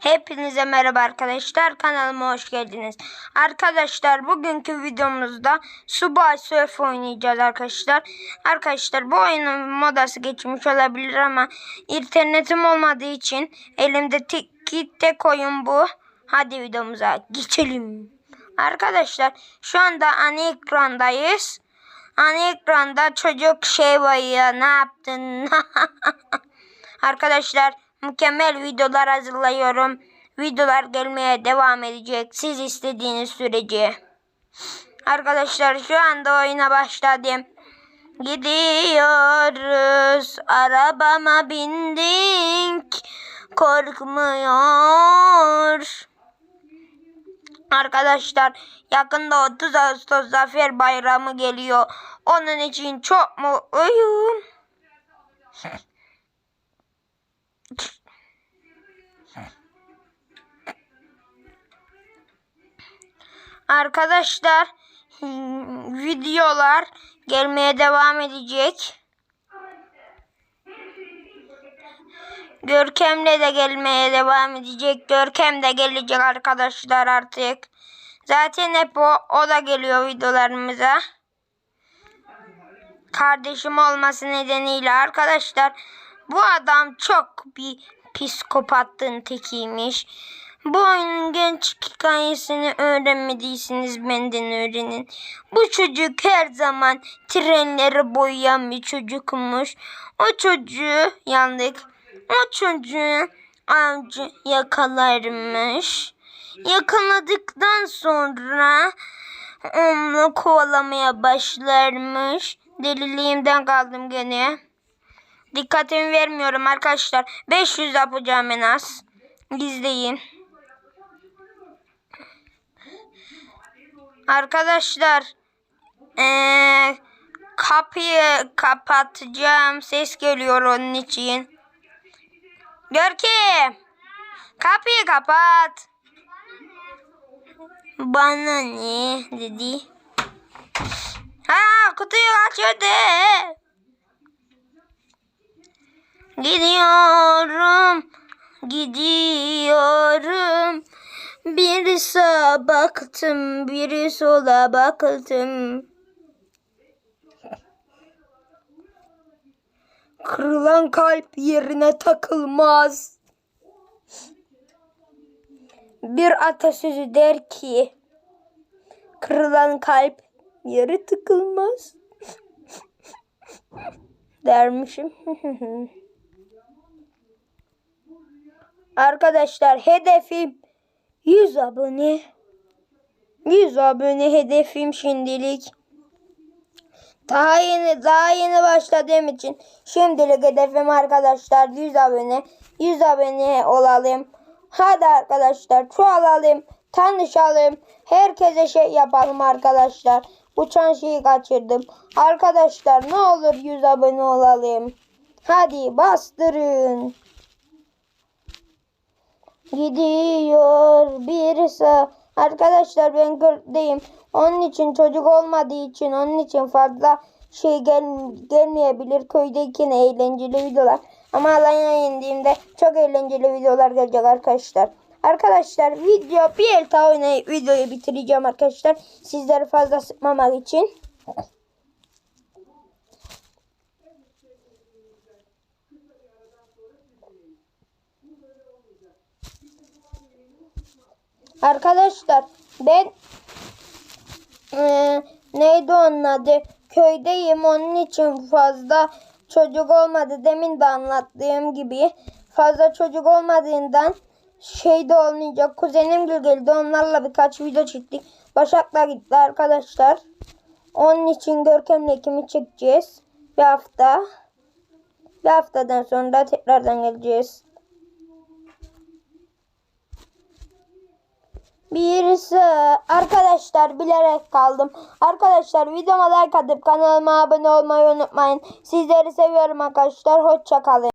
Hepinize merhaba arkadaşlar. Kanalıma hoş geldiniz. Arkadaşlar bugünkü videomuzda Subway Surf oynayacağız arkadaşlar. Arkadaşlar bu oyunun modası geçmiş olabilir ama internetim olmadığı için elimde tek, tek oyun bu. Hadi videomuza geçelim. Arkadaşlar şu anda ana ekrandayız. Ana ekranda çocuk şey ya ne yaptın? Arkadaşlar mükemmel videolar hazırlıyorum. Videolar gelmeye devam edecek. Siz istediğiniz sürece. Arkadaşlar şu anda oyuna başladım. Gidiyoruz. Arabama bindik. Korkmuyor. Arkadaşlar yakında 30 Ağustos Zafer Bayramı geliyor. Onun için çok mutluyum. Arkadaşlar videolar gelmeye devam edecek. Görkem'le de gelmeye devam edecek. Görkem de gelecek arkadaşlar artık. Zaten hep o, o da geliyor videolarımıza. Kardeşim olması nedeniyle arkadaşlar bu adam çok bir psikopattın tekiymiş. Bu oyunun genç hikayesini öğrenmediyseniz benden öğrenin. Bu çocuk her zaman trenleri boyayan bir çocukmuş. O çocuğu yandık. O çocuğu avcı yakalarmış. Yakaladıktan sonra onu kovalamaya başlarmış. Deliliğimden kaldım gene. Dikkatimi vermiyorum arkadaşlar. 500 yapacağım en az. İzleyin. Arkadaşlar ee, kapıyı kapatacağım. Ses geliyor onun için. Görkem kapıyı kapat. Bana ne dedi. Ha kutuyu açıyordu. Gidiyorum. Gidiyorum. Bir sağa baktım, bir sola baktım. Kırılan kalp yerine takılmaz. Bir atasözü der ki, kırılan kalp yere tıkılmaz. Dermişim. Arkadaşlar hedefim 100 abone. 100 abone hedefim şimdilik. Daha yeni daha yeni başladığım için şimdilik hedefim arkadaşlar 100 abone. 100 abone olalım. Hadi arkadaşlar çoğalalım. Tanışalım. Herkese şey yapalım arkadaşlar. Uçan şeyi kaçırdım. Arkadaşlar ne olur 100 abone olalım. Hadi bastırın. Gidiyor birisi. Arkadaşlar ben gördeyim. Onun için çocuk olmadığı için onun için fazla şey gel gelmeyebilir. Köydeyken eğlenceli videolar. Ama Alanya'ya indiğimde çok eğlenceli videolar gelecek arkadaşlar. Arkadaşlar video bir el daha oynayıp videoyu bitireceğim arkadaşlar. Sizleri fazla sıkmamak için. Arkadaşlar ben e, neydi onun adı? Köydeyim onun için fazla çocuk olmadı. Demin de anlattığım gibi fazla çocuk olmadığından şey de olmayacak. Kuzenim gül geldi. Onlarla birkaç video çektik. Başak'la gitti arkadaşlar. Onun için Görkem'le kimi çekeceğiz? Bir hafta. Bir haftadan sonra tekrardan geleceğiz. Birisi arkadaşlar bilerek kaldım. Arkadaşlar videoma like atıp kanalıma abone olmayı unutmayın. Sizleri seviyorum arkadaşlar. Hoşça kalın.